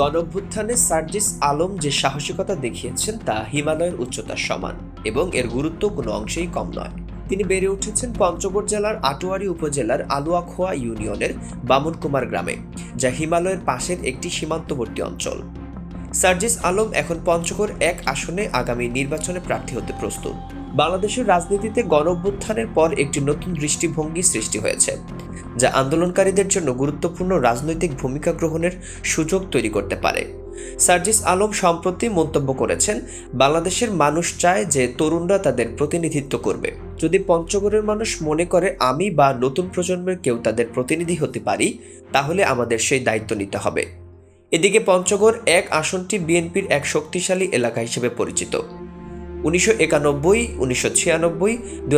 গণভ্যুত্থানে সার্জিস আলম যে সাহসিকতা দেখিয়েছেন তা হিমালয়ের উচ্চতার সমান এবং এর গুরুত্ব কোনো অংশেই কম নয়। তিনি বেড়ে উঠেছেন পঞ্চগড় জেলার আটোয়ারি উপজেলার আলুয়াখোয়া ইউনিয়নের বামুনকুমার গ্রামে, যা হিমালয়ের পাশের একটি সীমান্তবর্তী অঞ্চল। সার্জিস আলম এখন পঞ্চগড় এক আসনে আগামী নির্বাচনে প্রার্থী হতে প্রস্তুত। বাংলাদেশের রাজনীতিতে গণঅভ্যুত্থানের পর একটি নতুন দৃষ্টিভঙ্গি সৃষ্টি হয়েছে, যা আন্দোলনকারীদের জন্য গুরুত্বপূর্ণ রাজনৈতিক ভূমিকা গ্রহণের সুযোগ তৈরি করতে পারে। সার্জিস আলম সম্প্রতি মন্তব্য করেছেন, বাংলাদেশের মানুষ চায় যে তরুণরা তাদের প্রতিনিধিত্ব করবে। যদি পঞ্চগড়ের মানুষ মনে করে আমি বা নতুন প্রজন্মের কেউ তাদের প্রতিনিধি হতে পারি, তাহলে আমাদের সেই দায়িত্ব নিতে হবে। এদিকে পঞ্চগড় এক আসনটি বিএনপির এক শক্তিশালী এলাকা হিসেবে পরিচিত। উনিশশো একানব্বই, উনিশশো ছিয়ানব্বই দু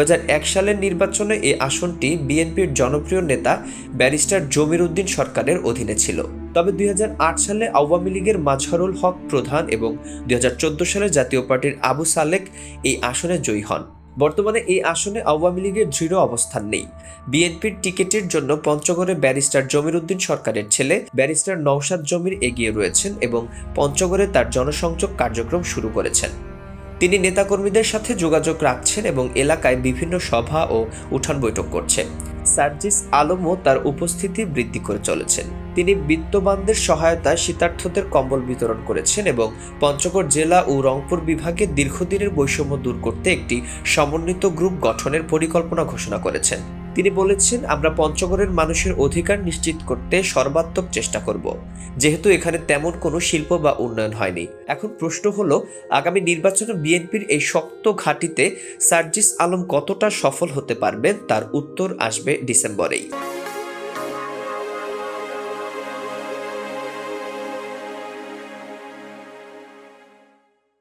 সালের নির্বাচনে এই আসনটি বিএনপির জনপ্রিয় নেতা ব্যারিস্টার জমির উদ্দিন সরকারের অধীনে ছিল। তবে দুই হাজার আট সালে আওয়ামী লীগের মাজহারুল হক প্রধান এবং দুই হাজার চোদ্দ সালে জাতীয় পার্টির আবু সালেক এই আসনে জয়ী হন। বর্তমানে এই আসনে আওয়ামী লীগের দৃঢ় অবস্থান নেই। বিএনপির টিকিটের জন্য পঞ্চগড়ে ব্যারিস্টার জমির উদ্দিন সরকারের ছেলে ব্যারিস্টার নওশাদ জমির এগিয়ে রয়েছেন এবং পঞ্চগড়ে তার জনসংযোগ কার্যক্রম শুরু করেছেন। তিনি নেতাকর্মীদের সাথে যোগাযোগ রাখছেন এবং এলাকায় বিভিন্ন সভা ও উঠান বৈঠক করছেন। সার্জিস আলমও তার উপস্থিতি বৃদ্ধি করে চলেছেন। তিনি বিত্তবানদের সহায়তায় শীতার্থদের কম্বল বিতরণ করেছেন এবং পঞ্চগড় জেলা ও রংপুর বিভাগে দীর্ঘদিনের বৈষম্য দূর করতে একটি সমন্বিত গ্রুপ গঠনের পরিকল্পনা ঘোষণা করেছেন। তিনি বলেছেন, আমরা পঞ্চগড়ের মানুষের অধিকার নিশ্চিত করতে সর্বাত্মক চেষ্টা করব। যেহেতু এখানে তেমন কোনো শিল্প বা উন্নয়ন হয়নি। এখন প্রশ্ন হলো, আগামী নির্বাচনে বিএনপির এই শক্ত ঘাঁটিতে সার্জিস আলম কতটা সফল হতে পারবেন? তার উত্তর আসবে ডিসেম্বরেই।